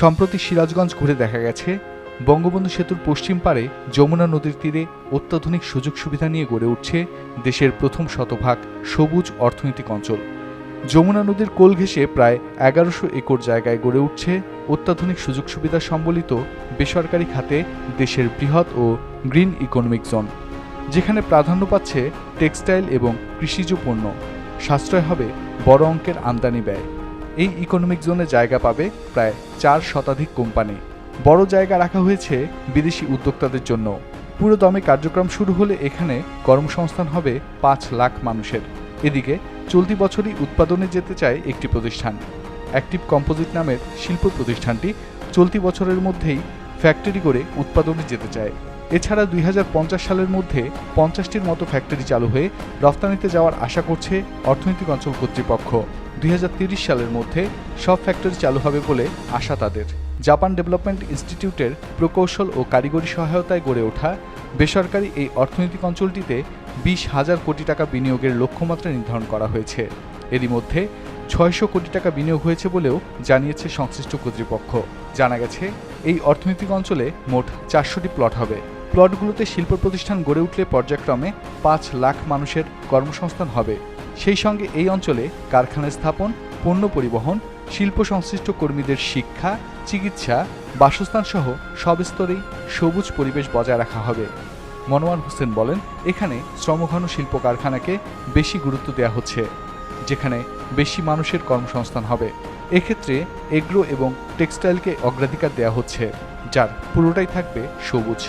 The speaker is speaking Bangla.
সম্প্রতি সিরাজগঞ্জ ঘুরে দেখা গেছে, বঙ্গবন্ধু সেতুর পশ্চিম পারে যমুনা নদীর তীরে অত্যাধুনিক সুযোগ সুবিধা নিয়ে গড়ে উঠছে দেশের প্রথম শতভাগ সবুজ অর্থনৈতিক অঞ্চল। যমুনা নদীর কোল ঘেঁষে প্রায় এগারোশো একর জায়গায় গড়ে উঠছে অত্যাধুনিক সুযোগ সুবিধা সম্বলিত বেসরকারি খাতে দেশের বৃহৎ ও গ্রিন ইকোনমিক জোন, যেখানে প্রাধান্য পাচ্ছে টেক্সটাইল এবং কৃষিজ পণ্য। সাশ্রয় হবে বড় অঙ্কের আমদানি ব্যয়। এই ইকোনমিক জোনে জায়গা পাবে প্রায় চার শতাধিক কোম্পানি। বড় জায়গা রাখা হয়েছে বিদেশি উদ্যোক্তাদের জন্য। পুরো দমে কার্যক্রম শুরু হলে এখানে কর্মসংস্থান হবে পাঁচ লাখ মানুষের। এদিকে চলতি বছরই উৎপাদনে যেতে চায় একটি প্রতিষ্ঠান। অ্যাক্টিভ কম্পোজিট নামের শিল্প প্রতিষ্ঠানটি চলতি বছরের মধ্যেই ফ্যাক্টরি করে উৎপাদনে যেতে চায়। এছাড়া দুই হাজার পঞ্চাশ সালের মধ্যে পঞ্চাশটির মতো ফ্যাক্টরি চালু হয়ে রফতানিতে যাওয়ার আশা করছে অর্থনৈতিক অঞ্চল কর্তৃপক্ষ। দুই সালের মধ্যে সব ফ্যাক্টরি চালু হবে বলে আশা তাদের। জাপান ডেভেলপমেন্ট ইনস্টিটিউটের প্রকৌশল ও কারিগরি সহায়তায় গড়ে ওঠা বেসরকারি এই অর্থনৈতিক অঞ্চলটিতে বিশ হাজার কোটি টাকা বিনিয়োগের লক্ষ্যমাত্রা নির্ধারণ করা হয়েছে। এরই মধ্যে ছয়শো কোটি টাকা বিনিয়োগ হয়েছে বলেও জানিয়েছে সংশ্লিষ্ট কর্তৃপক্ষ। জানা গেছে, এই অর্থনৈতিক অঞ্চলে মোট চারশোটি প্লট হবে। প্লটগুলোতে শিল্প প্রতিষ্ঠান গড়ে উঠলে পর্যায়ক্রমে পাঁচ লাখ মানুষের কর্মসংস্থান হবে। সেই সঙ্গে এই অঞ্চলে কারখানা স্থাপন, পণ্য পরিবহন, শিল্প সংশ্লিষ্ট কর্মীদের শিক্ষা, চিকিৎসা, বাসস্থান সহ সব স্তরেই সবুজ পরিবেশ বজায় রাখা হবে। মনোয়ার হোসেন বলেন, এখানে শ্রমঘন শিল্প কারখানাকে বেশি গুরুত্ব দেওয়া হচ্ছে, যেখানে বেশি মানুষের কর্মসংস্থান হবে। এক্ষেত্রে এগ্রো এবং টেক্সটাইলকে অগ্রাধিকার দেওয়া হচ্ছে, যার পুরোটাই থাকবে সবুজ।